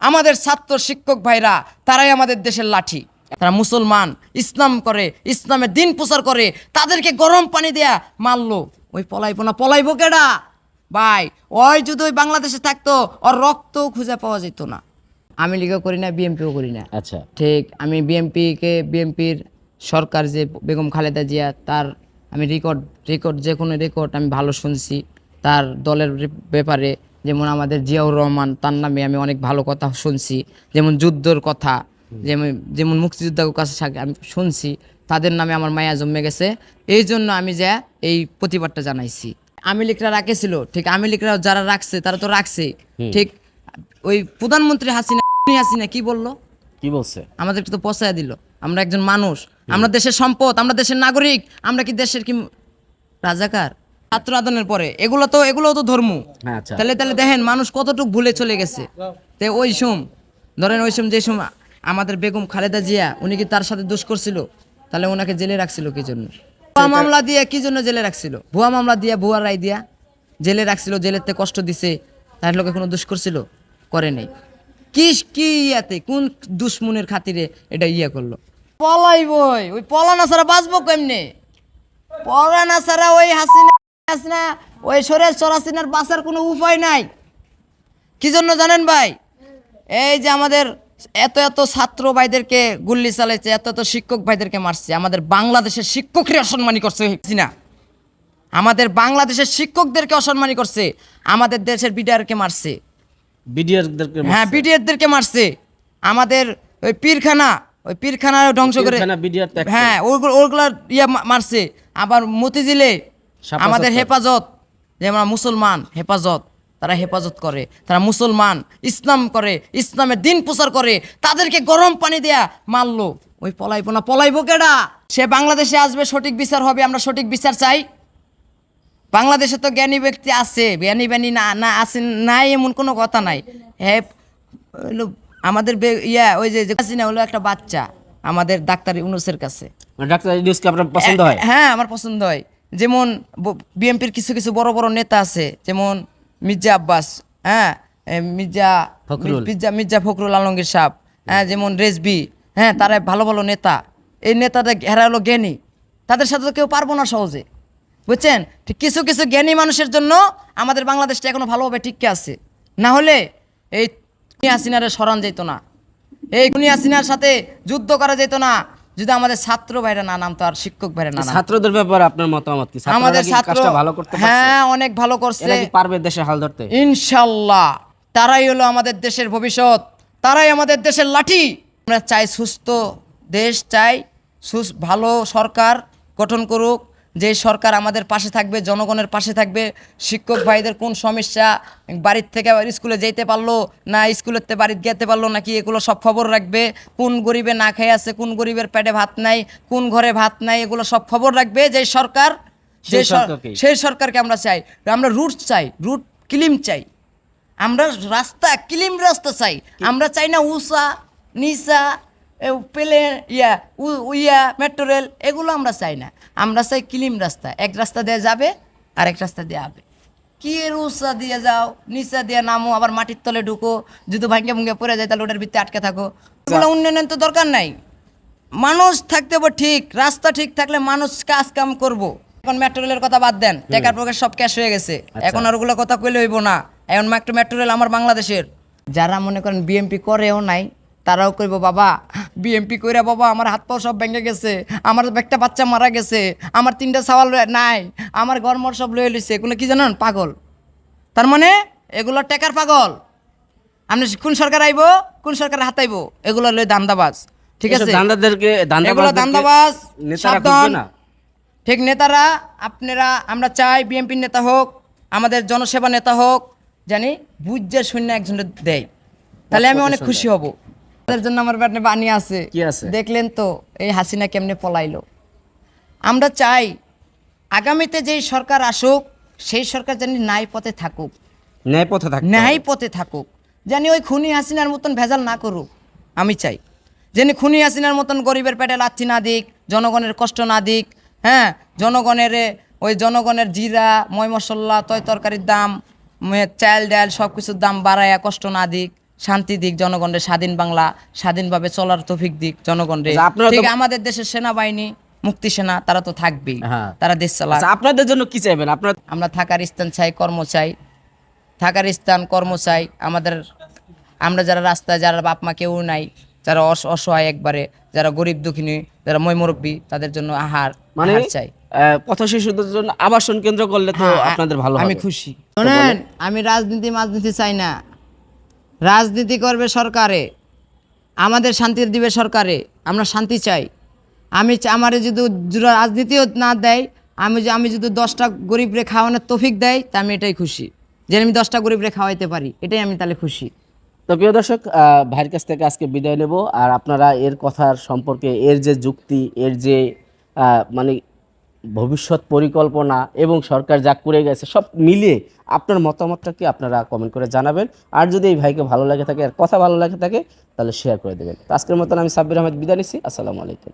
আমাদের ছাত্র শিক্ষক ভাইরা তারাই আমাদের দেশের লাঠি। তারা মুসলমান ইসলাম করে ইসলামের দিন প্রচার করে তাদেরকে গরম পানি দেয়া মারলো। ওই পলাইবো না পলাইবো কেডা? ভাই ওই যদি ওই বাংলাদেশে থাকতো ওর রক্ত খুঁজে পাওয়া যেত না। আমি লিগও করি না বিএমপিও করি না। আচ্ছা। ঠিক আমি বিএমপিকে বিএমপির সরকার যে বেগম খালেদা জিয়া তার আমি রেকর্ড রেকর্ড যে কোনো রেকর্ড আমি ভালো শুনছি। তার দলের ব্যাপারে যেমন আমাদের জিয়াউর রহমান তার নামে আমি অনেক ভালো কথা শুনছি। যেমন যুদ্ধর কথা যেমন যেমন মুক্তিযোদ্ধার কাছে আমি শুনছি তাদের নামে আমার মায়া জমে গেছে। এই জন্য আমি যা এই প্রতিবাদটা জানাইছি। আমি লিখরা রাখেছিল ঠিক আমি লিখরা যারা রাখছে তারা তো রাখছে। ঠিক ওই প্রধানমন্ত্রী হাসিনা হাসিনা কি বলল? কি বলছে? আমাদেরকে তো পচায় দিল। আমরা একজন মানুষ আমরা দেশের সম্পদ আমরা দেশের নাগরিক আমরা কি দেশের কি রাজাকার? ছাত্র আদানের পরে। এগুলো তো এগুলো তো ধর্ম। হ্যাঁ আচ্ছা। তাহলে তাহলে দেখেন মানুষ কতটুকু ভুলে চলে গেছে? তে ওই সোম ধরেন ওই সোম যে সোম আমাদের বেগম খালেদা জিয়া উনি কি তার সাথে দোষ করছিল? তাহলে ওনাকে জেলে রাখছিল কি জন্য? ভুয়া মামলা দিয়ে কি জন্য জেলে রাখছিল? ভুয়া মামলা দিয়া ভুয়া রায় দিয়া জেলে রাখছিল জেলেতে কষ্ট দিছে তার লোকে কোনো দোষ করছিল? করে নেই। কি কি ইয়াতে কোন দুশ্মনের খাতিরে এটা ইয়া করল? পলাই বই ওই পলানা ছাড়া বাঁচবো কেমনে? পলানা ছাড়া ওই হাসিনা হাসিনা ওই সরেশ চরাসিনার বাঁচার কোনো উপায় নাই। কি জন্য জানেন ভাই? এই যে আমাদের এত এত ছাত্র ভাইদেরকে গুল্লি চালাইছে এত এত শিক্ষক ভাইদেরকে মারছে আমাদের বাংলাদেশের শিক্ষকরে অসম্মানী করছে হাসিনা। আমাদের বাংলাদেশের শিক্ষকদেরকে অসম্মানী করছে আমাদের দেশের বিডিআরকে মারছে। বিডিআরদেরকে হ্যাঁ বিডিআরদেরকে মারছে। আমাদের ওই পীরখানা ওই পীরখানা ধ্বংস করে। হ্যাঁ ওগুলো ওইগুলো ইয়ে মারছে। আবার মতিঝিলে আমাদের হেফাজত যেমন মুসলমান হেফাজত তারা হেফাজত করে তারা মুসলমান ইসলাম করে ইসলামের দিন প্রচার করে তাদেরকে গরম পানি দেয়া মারলো। ওই পলাইবো না পলাইবো কেডা? সে বাংলাদেশে আসবে সঠিক বিচার হবে আমরা সঠিক বিচার চাই। বাংলাদেশে তো জ্ঞানী ব্যক্তি আছে জ্ঞানী ব্যানী না না আছে নাই এমন কোনো কথা নাই। হ্যাঁ আমাদের ইয়া ওই যে হাসিনা হলো একটা বাচ্চা আমাদের ডাক্তার ইউনুসের কাছে। মানে ডাক্তার ইউনুসকে আপনার পছন্দ হয়? হ্যাঁ আমার পছন্দ হয়। যেমন বিএনপির কিছু কিছু বড় বড় নেতা আছে যেমন মির্জা আব্বাস হ্যাঁ মির্জা ফখরুল। মির্জা মির্জা ফখরুল আলমগীর সাহেব হ্যাঁ যেমন রেজবি হ্যাঁ তারা ভালো ভালো নেতা। এই নেতাদের ঘেরা হলো জ্ঞানী। তাদের সাথে তো কেউ পারব না সহজে। বুঝছেন? ঠিক কিছু কিছু জ্ঞানী মানুষের জন্য আমাদের বাংলাদেশটা এখনও ভালোভাবে টিকে আছে। না হলে এই হাসিনারে সরান যেত না। এই খুনি হাসিনার সাথে যুদ্ধ করা যেত না। যদি আমাদের ছাত্র ভাইরা না নামতো আর শিক্ষক ভাইরা না ছাত্রদের ব্যাপারে আপনার মতামত কি? আমাদের ছাত্র ভালো করতে হ্যাঁ অনেক ভালো করছে। এরা কি পারবে দেশে হাল ধরতে? ইনশাল্লাহ। তারাই হলো আমাদের দেশের ভবিষ্যৎ। তারাই আমাদের দেশের লাঠি। আমরা চাই সুস্থ দেশ চাই ভালো সরকার গঠন করুক। যে সরকার আমাদের পাশে থাকবে জনগণের পাশে থাকবে শিক্ষক ভাইদের কোন সমস্যা বাড়ির থেকে স্কুলে যেতে পারল না স্কুলের থেকে বাড়িতে যেতে পারল নাকি এগুলো সব খবর রাখবে। কোন গরিবে না খেয়ে আছে কোন গরিবের পেটে ভাত নাই কোন ঘরে ভাত নাই এগুলো সব খবর রাখবে যে সরকার সেই সরকারকে। আমরা চাই। আমরা রুট চাই রুট ক্লিম চাই। আমরা রাস্তা ক্লিম রাস্তা চাই। আমরা চাই না উষা নিসা পেলে ইয়া ইয়া মেট্রো রেল এগুলো আমরা চাই না। আমরা চাই ক্লিম রাস্তা। এক রাস্তা দিয়ে যাবে আর এক রাস্তা দিয়ে আবে। কি উষা দিয়ে যাও নিচা দিয়ে নামো আবার মাটির তলে ঢুকো যদি ভাঙ্গে ভুঙ্গে পড়ে যায় তাহলে ওটার ভিতরে আটকে থাকো। এগুলো উন্নয়নের তো দরকার নাই। মানুষ থাকতে হবে ঠিক রাস্তা ঠিক থাকলে মানুষ কাজ কাম করব। এখন মেট্রো রেলের কথা বাদ দেন টাকার পকেট সব ক্যাশ হয়ে গেছে। এখন আর ওগুলো কথা কইলে হইব না। এখন একটু মেট্রো রেল আমার বাংলাদেশের। যারা মনে করেন বিএমপি করেও নাই তারাও কইব বাবা বিএমপি কইরা বাবা আমার হাত পাও সব ভেঙে গেছে আমার একটা বাচ্চা মারা গেছে আমার তিনটা সওয়াল নাই আমার গরমর সব লয়ে লইছে। এগুলো কি জানেন? পাগল। তার মানে এগুলো টেকার পাগল। আপনি কোন সরকার আইব? কোন সরকার হাতাইব এগুলো লই দান্দাবাজ। ঠিক আছে? দান্দাদেরকে এগুলো দান্দাবাজ সাবধান। না। ঠিক নেতারা আপনারা আমরা চাই বিএনপির নেতা হোক আমাদের জনসেবা নেতা হোক জানি বুঝে শূন্য একজন দেয়। তাহলে আমি অনেক খুশি হব। তাদের জন্য আমার ব্যাটনে বাণী আছে। কি আছে? দেখলেন তো এই হাসিনা কেমনে পলাইলো? আমরা চাই আগামীতে যেই সরকার আসুক সেই সরকার জানি নাই পথে থাকুক। ন্যায় পথে থাকুক ন্যায় পথে থাকুক। জানি ওই খুনি হাসিনার মতন ভেজাল না করুক আমি চাই। যেন খুনি হাসিনার মতন গরিবের পেটে লাচ্ছি না দিক জনগণের কষ্ট না দিক হ্যাঁ জনগণের ওই জনগণের জিরা ময় মশলা তয় তরকারির দাম চাল ডাল সব কিছুর দাম বাড়ায়া কষ্ট না দিক। শান্তি দিক জনগণের স্বাধীন বাংলা স্বাধীনভাবে চলার তৌফিক দিক জনগণের। আচ্ছা, ঠিক আমাদের দেশের সেনাবাহিনী মুক্তি সেনা তারা তো থাকবেই। হ্যাঁ। তারা দেশ চালা আচ্ছা আপনাদের জন্য কি চাইবেন? আপনার আমরা থাকার স্থান চাই কর্ম চাই। থাকার স্থান কর্ম চাই। আমাদের আমরা যারা রাস্তায় যারা বাপ মা কেউ নাই যারা অসহায় একবারে যারা গরিব দুঃখিনী যারা মই মুরব্বী তাদের জন্য আহার মানে চাই। পথ শিশুদের জন্য আবাসন কেন্দ্র করলে তো হ্যাঁ, আপনাদের ভালো আমি খুশি। শোনেন আমি রাজনীতি মাজনীতি চাই না। রাজনীতি করবে সরকারে, আমাদের শান্তি দিবে সরকারে, আমরা শান্তি চাই। আমি আমারে যদি রাজনীতিও না দেয়, আমি আমি যদি দশটা গরিবরে খাওয়ানোর তৌফিক দেয়, তা আমি এটাই খুশি। যে, আমি দশটা গরিবরে খাওয়াইতে পারি, এটাই আমি তাহলে খুশি। তো প্রিয় দর্শক ভাইয়ের কাছ থেকে আজকে বিদায় নেব। আর আপনারা এর কথার সম্পর্কে, এর যে যুক্তি, এর যে মানে ভবিষ্যৎ পরিকল্পনা এবং সরকার যা করে গেছে, সব মিলিয়ে আপনার মতামতটা কি আপনারা কমেন্ট করে জানাবেন। আর যদি এই ভাইকে ভালো লাগে থাকে, আর কথা ভালো লাগে থাকে, তাহলে শেয়ার করে দেবেন। আজকের মতন আমি সাব্বির আহমেদ বিদায় নিচ্ছি। আসসালামু আলাইকুম।